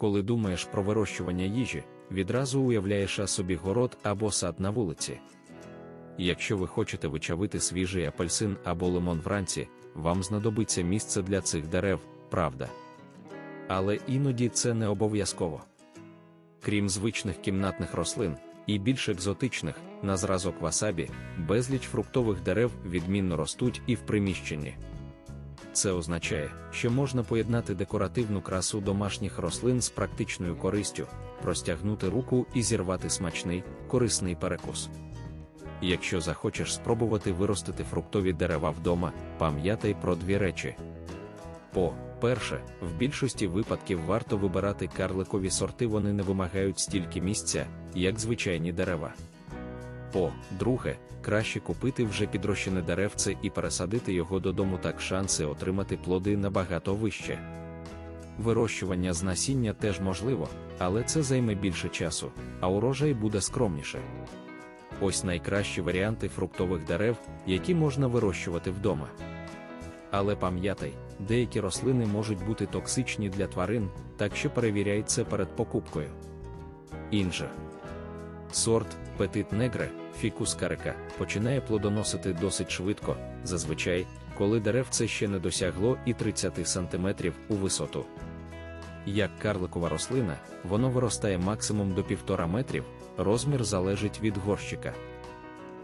Коли думаєш про вирощування їжі, відразу уявляєш собі город або сад на вулиці. Якщо ви хочете вичавити свіжий апельсин або лимон вранці, вам знадобиться місце для цих дерев, правда. Але іноді це не обов'язково. Крім звичних кімнатних рослин і більш екзотичних, на зразок васабі, безліч фруктових дерев відмінно ростуть і в приміщенні. Це означає, що можна поєднати декоративну красу домашніх рослин з практичною користю, простягнути руку і зірвати смачний, корисний перекус. Якщо захочеш спробувати виростити фруктові дерева вдома, пам'ятай про дві речі. По перше, в більшості випадків варто вибирати карликові сорти, вони не вимагають стільки місця, як звичайні дерева. По друге, краще купити вже підрощене деревце і пересадити його додому, так шанси отримати плоди набагато вище. Вирощування з насіння теж можливо, але це займе більше часу, а урожай буде скромніше. Ось найкращі варіанти фруктових дерев, які можна вирощувати вдома. Але пам'ятай, деякі рослини можуть бути токсичні для тварин, так що перевіряй це перед покупкою. Інжир. Сорт Petit Negre, фікус карика, починає плодоносити досить швидко, зазвичай, коли деревце ще не досягло і 30 см у висоту. Як карликова рослина, воно виростає максимум до 1,5 метрів, розмір залежить від горщика.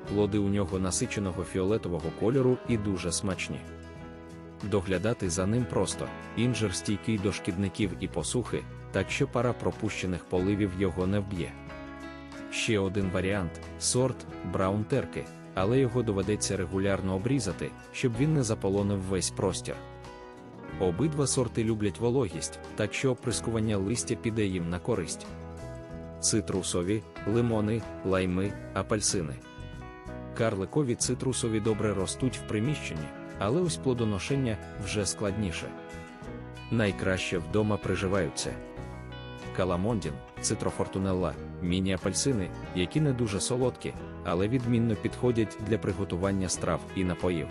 Плоди у нього насиченого фіолетового кольору і дуже смачні. Доглядати за ним просто, інжир стійкий до шкідників і посухи, так що пара пропущених поливів його не вб'є. Ще один варіант сорт браун терки, але його доведеться регулярно обрізати, щоб він не заполонив весь простір. Обидва сорти люблять вологість, так що оприскування листя піде їм на користь. Цитрусові, лимони, лайми, апельсини. Карликові цитрусові добре ростуть в приміщенні, але ось плодоношення вже складніше. Найкраще вдома приживаються. Каламондін, цитрофортунелла, міні-апельсини, які не дуже солодкі, але відмінно підходять для приготування страв і напоїв.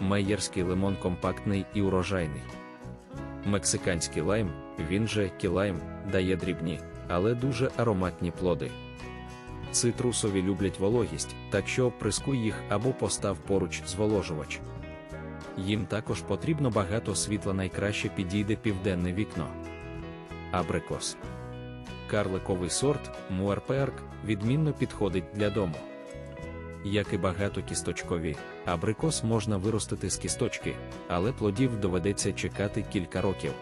Мейєрський лимон компактний і урожайний. Мексиканський лайм, він же кілайм, дає дрібні, але дуже ароматні плоди. Цитрусові люблять вологість, так що оприскуй їх або постав поруч зволожувач. Їм також потрібно багато світла найкраще підійде південне вікно. Абрикос. Карликовий сорт Муарперк відмінно підходить для дому. Як і багато кісточкові, абрикос можна виростити з кісточки, але плодів доведеться чекати кілька років.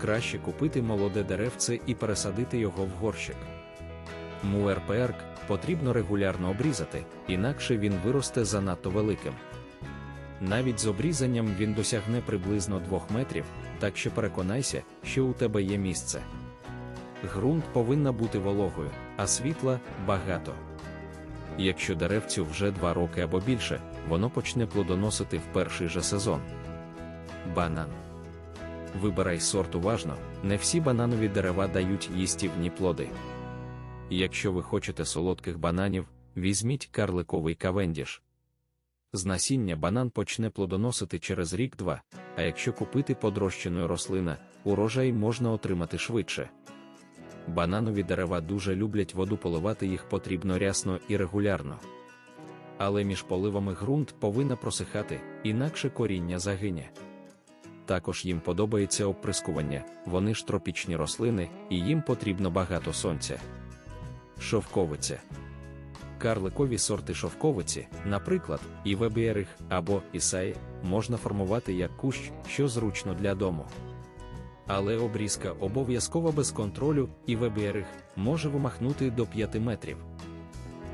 Краще купити молоде деревце і пересадити його в горщик. Муерперк потрібно регулярно обрізати, інакше він виросте занадто великим. Навіть з обрізанням він досягне приблизно 2 метрів, так що переконайся, що у тебе є місце. Грунт повинна бути вологою, а світла багато. Якщо деревцю вже 2 роки або більше, воно почне плодоносити в перший же сезон. Банан. Вибирай сорт уважно, не всі бананові дерева дають їстівні плоди. Якщо ви хочете солодких бананів, візьміть карликовий кавендіш. З насіння банан почне плодоносити через рік-два, а якщо купити подрощеної рослина, урожай можна отримати швидше. Бананові дерева дуже люблять воду поливати їх потрібно рясно і регулярно. Але між поливами ґрунт повинна просихати, інакше коріння загине. Також їм подобається оприскування, вони ж тропічні рослини, і їм потрібно багато сонця. Шовковиця. Карликові сорти шовковиці, наприклад, івебіерих або ісаї, можна формувати як кущ, що зручно для дому. Але обрізка обов'язково без контролю і вебіерих може вимахнути до 5 метрів.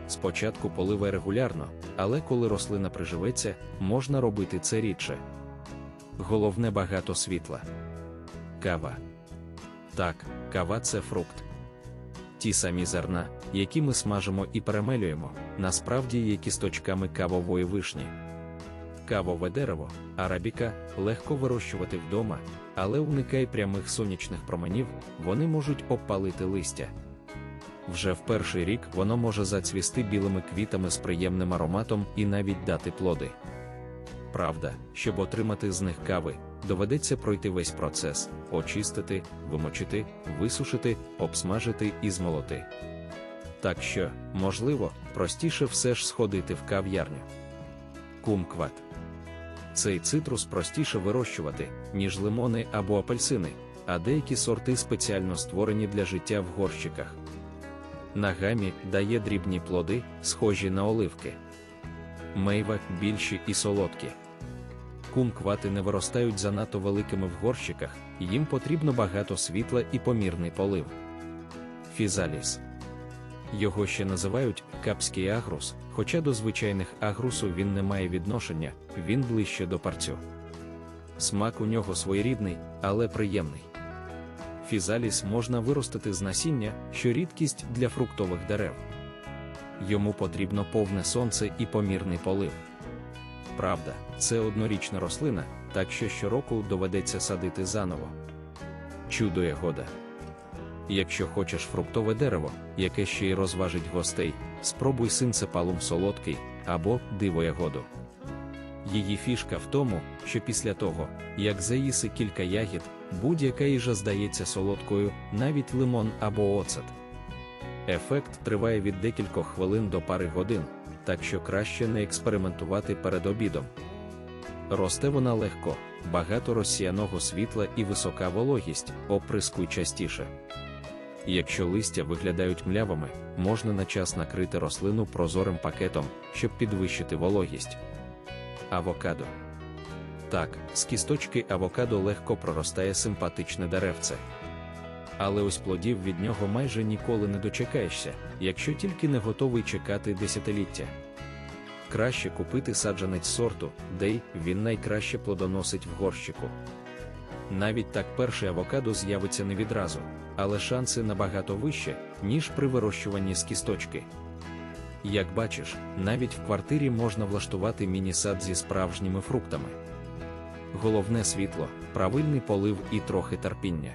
Спочатку поливай регулярно, але коли рослина приживеться, можна робити це рідше. Головне багато світла. Кава. Так, кава це фрукт. Ті самі зерна, які ми смажимо і перемелюємо, насправді є кісточками кавової вишні. Кавове дерево, арабіка, легко вирощувати вдома, але уникай прямих сонячних променів, вони можуть обпалити листя. Вже в перший рік воно може зацвісти білими квітами з приємним ароматом і навіть дати плоди. Правда, щоб отримати з них кави, доведеться пройти весь процес: очистити, вимочити, висушити, обсмажити і змолоти. Так що, можливо, простіше все ж сходити в кав'ярню. Кумкват. Цей цитрус простіше вирощувати, ніж лимони або апельсини, а деякі сорти спеціально створені для життя в горщиках. Нагамі дає дрібні плоди, схожі на оливки. Мейва більші і солодкі. Кумквати не виростають занадто великими в горщиках, їм потрібно багато світла і помірний полив. Фізаліс. Його ще називають капський агрус, хоча до звичайних агрусу він не має відношення, він ближче до парцю. Смак у нього своєрідний, але приємний. Фізаліс можна виростити з насіння, що рідкість для фруктових дерев. Йому потрібно повне сонце і помірний полив. Правда, це однорічна рослина, так що щороку доведеться садити заново. Чудо ягода. Якщо хочеш фруктове дерево, яке ще й розважить гостей, спробуй синцепалум солодкий або дивоягоду. Її фішка в тому, що після того, як заїси кілька ягід, будь-яка їжа здається солодкою, навіть лимон або оцет. Ефект триває від декількох хвилин до пари годин, так що краще не експериментувати перед обідом. Росте вона легко, багато розсіяного світла і висока вологість, оприскуй частіше. Якщо листя виглядають млявими, можна на час накрити рослину прозорим пакетом, щоб підвищити вологість. Авокадо. Так, з кісточки авокадо легко проростає симпатичне деревце. Але ось плодів від нього майже ніколи не дочекаєшся, якщо тільки не готовий чекати десятиліття. Краще купити саджанець сорту, де він найкраще плодоносить в горщику. Навіть так перший авокадо з'явиться не відразу, але шанси набагато вище, ніж при вирощуванні з кісточки. Як бачиш, навіть в квартирі можна влаштувати міні-сад зі справжніми фруктами. Головне світло, правильний полив і трохи терпіння.